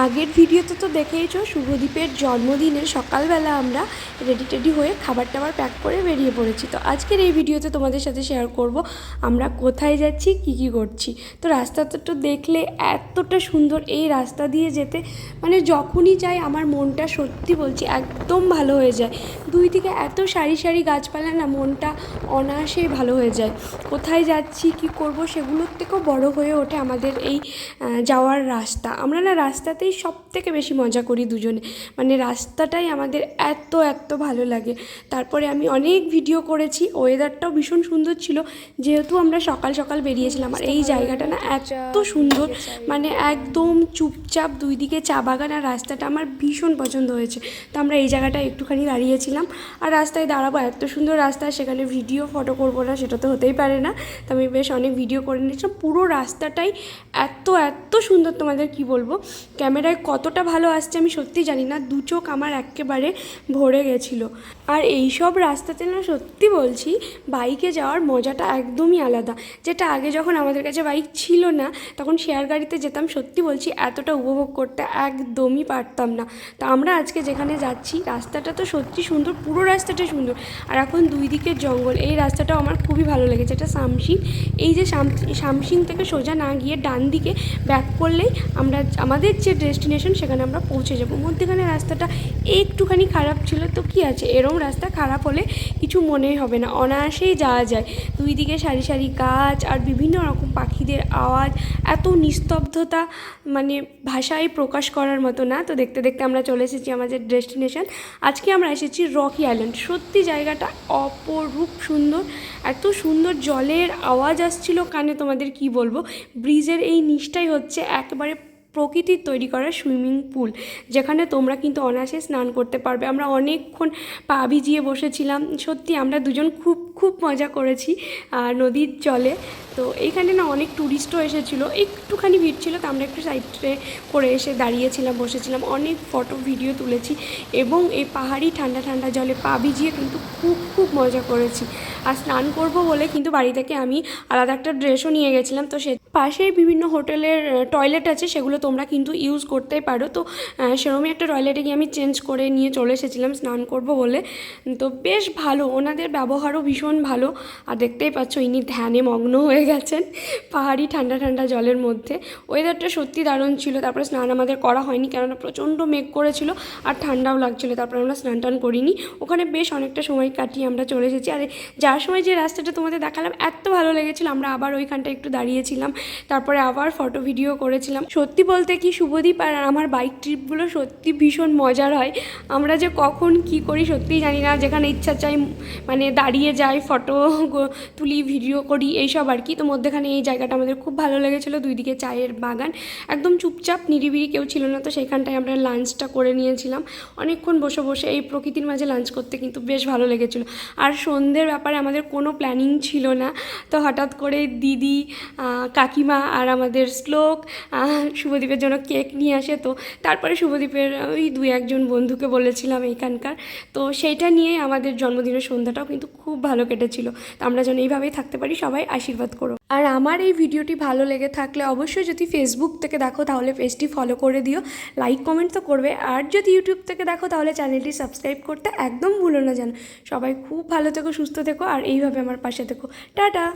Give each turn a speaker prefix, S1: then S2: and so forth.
S1: আগের ভিডিওতে তো দেখেইছো, শুভদীপের জন্মদিনে সকালবেলা আমরা রেডি টেডি হয়ে খাবার টাবার প্যাক করে বেরিয়ে পড়েছি। তো আজকের এই ভিডিওতে তোমাদের সাথে শেয়ার করব, আমরা কোথায় যাচ্ছি, কি কি করছি। তো রাস্তাটা তো দেখলে এতটা সুন্দর এই রাস্তা দিয়ে যেতে মানে যখনই যাই আমার মনটা সত্যি বলছি একদম ভালো হয়ে যায়। দুই দিকে এত সারি সারি গাছপালা না, মনটা অনায়াসেই ভালো হয়ে যায়। কোথায় যাচ্ছি, কি করব, সেগুলোর থেকেও বড় হয়ে ওঠে আমাদের এই যাওয়ার রাস্তা। আমরা না রাস্তাতেই সব থেকে বেশি মজা করি দুজনে। মানে রাস্তাটাই আমাদের এত এত ভালো লাগে। তারপরে আমি অনেক ভিডিও করেছি ওয়েদারটাও ভীষণ সুন্দর ছিল। যেহেতু আমরা সকাল সকাল বেরিয়েছিলাম আর এই জায়গাটা না এত সুন্দর। মানে একদম চুপচাপ দুই দিকে চা বাগান আর রাস্তাটা আমার ভীষণ পছন্দ হয়েছে। তো আমরা এই জায়গাটা একটুখানি দাঁড়িয়েছিলাম। আর রাস্তায় দাঁড়াবো এত সুন্দর রাস্তা সেখানে ভিডিও ফটো করব না সেটা তো হতেই পারে না। তো আমি বেশ অনেক ভিডিও করে নিয়েছিলাম। পুরো রাস্তাটাই এত এত সুন্দর তোমাদের কি বলব? ক্যামেরায় কতটা ভালো আসছে আমি সত্যি জানি না। দু চোখ আমার একেবারে ভরে গেছিল। আর এই সব রাস্তাতে না সত্যি বলছি, বাইকে যাওয়ার মজাটা একদমই আলাদা। যেটা আগে যখন আমাদের কাছে বাইক ছিল না, তখন শেয়ার গাড়িতে যেতাম, সত্যি বলছি এতটা উপভোগ করতে একদমই পারতাম না। তো আমরা আজকে যেখানে যাচ্ছি, রাস্তাটা তো সত্যি সুন্দর, পুরো রাস্তাটা সুন্দর। আর এখন দুই দিকের জঙ্গল, এই রাস্তাটাও আমার খুবই ভালো লেগেছে। এটা শামসিং এই যে শামসিং থেকে সোজা না গিয়ে ডান দিকে ব্যাক করলেই আমরা, আমাদের যে ডেস্টিনেশন, সেখানে আমরা পৌঁছে যাব। মধ্যেখানে রাস্তাটা একটুখানি খারাপ ছিল, তো কি আছে? এরম রাস্তা খারাপ হলে কিছু মনেই হবে না, অনায়াসেই যাওয়া যায়। দুই দিকে সারি সারি গাছ আর বিভিন্ন রকম পাখিদের আওয়াজ, এত নিস্তব্ধতা মানে ভাষায় প্রকাশ করার মতো না। তো দেখতে দেখতে আমরা চলে এসেছি আমাদের ডেস্টিনেশন। আজকে আমরা এসেছি রকি আইল্যান্ড। সত্যি জায়গাটা অপরূপ সুন্দর, এত সুন্দর জলের আওয়াজ আসছিল কানে, তোমাদের কি বলব? ব্রিজের এই নিচটাই হচ্ছে একেবারে প্রকৃতির তৈরি করা সুইমিং পুল, যেখানে তোমরা কিন্তু অনায়াসে স্নান করতে পারবে। আমরা অনেকক্ষণ পা ভিজিয়ে বসেছিলাম। সত্যি আমরা দুজন খুব খুব মজা করেছি নদীর জলে। তো এইখানে না অনেক ট্যুরিস্টও এসেছিল। একটুখানি ভিড় ছিল তো আমরা একটু সাইডে করে এসে দাঁড়িয়েছিলাম বসেছিলাম। অনেক ফটো ভিডিও তুলেছি এবং এই পাহাড়ি ঠান্ডা ঠান্ডা জলে পা ভিজিয়ে কিন্তু খুব খুব মজা করেছি। আর স্নান করব বলে কিন্তু বাড়ি থেকে আমি আলাদা একটা ড্রেসও নিয়ে গেছিলাম। তো সে পাশেই বিভিন্ন হোটেলের টয়লেট আছে সেগুলো তোমরা কিন্তু ইউজ করতেই পারো। তো আহ, সেরকমই একটা টয়লেটে গিয়ে আমি চেঞ্জ করে নিয়ে চলে এসেছিলাম স্নান করব বলে। তো বেশ ভালো ওনাদের ব্যবহারও ভীষণ ভালো। আর দেখতেই পাচ্ছ ইনি ধ্যানে মগ্ন হয়ে গেছেন পাহাড়ি ঠান্ডা ঠান্ডা জলের মধ্যে। ওয়েদারটা সত্যি দারুণ ছিল, তারপরে স্নান আমাদের করা হয়নি কেননা প্রচণ্ড মেঘ করেছিল আর ঠান্ডাও লাগছিল, তারপরে আমরা স্নান টান করিনি। ওখানে বেশ অনেকটা সময় কাটিয়ে আমরা চলে এসেছি। আর, যার সময় যে রাস্তাটা তোমাদের দেখালাম, এত ভালো লেগেছিল, আমরা আবার ওইখানটা একটু দাঁড়িয়েছিলাম। তারপরে আবার ফটো ভিডিও করেছিলাম। সত্যি বলতে কি শুভদীপ আর আমার বাইক ট্রিপগুলো সত্যি ভীষণ মজার হয়। আমরা যে কখন কি করি সত্যিই জানি না, যেখানে ইচ্ছা চাই মানে দাঁড়িয়ে যাই ফটো তুলি ভিডিও করি, এইসব আর কি। তো মধ্যেখানে এই জায়গাটা আমাদের খুব ভালো লেগেছিলো। দুই দিকে চায়ের বাগান। একদম চুপচাপ নিরিবিরি কেউ ছিল না। তো সেইখানটায় আমরা লাঞ্চটা করে নিয়েছিলাম। অনেকক্ষণ বসে বসে এই প্রকৃতির মাঝে লাঞ্চ করতে কিন্তু বেশ ভালো লেগেছিলো। আর সন্ধ্যের ব্যাপারে আমাদের কোনো প্ল্যানিং ছিল না। তো হঠাৎ করে দিদি কাকিমা আর আমাদের শ্লোক শুভদীপের জন্য কেক নিয়ে আসে। তো তারপরে শুভদীপের ওই দুই একজন বন্ধুকে বলেছিলাম এইখানকার। তো সেইটা নিয়ে আমাদের জন্মদিনের সন্ধ্যাটাও কিন্তু খুব ভালো কেটেছিল। তো আমরা যেন এইভাবেই থাকতে পারি, সবাই আশীর্বাদ করো। আর আমার এই ভিডিওটি ভালো লেগে থাকলে অবশ্যই যদি ফেসবুক থেকে দেখো, তাহলে পেজটি ফলো করে দিও। লাইক কমেন্ট তো করবে। আর যদি ইউটিউব থেকে দেখো, তাহলে চ্যানেলটি সাবস্ক্রাইব করতে একদম ভুলো না যেন। সবাই খুব ভালো থেকো, সুস্থ থেকো, আর এইভাবে আমার পাশে থেকো। টাটা!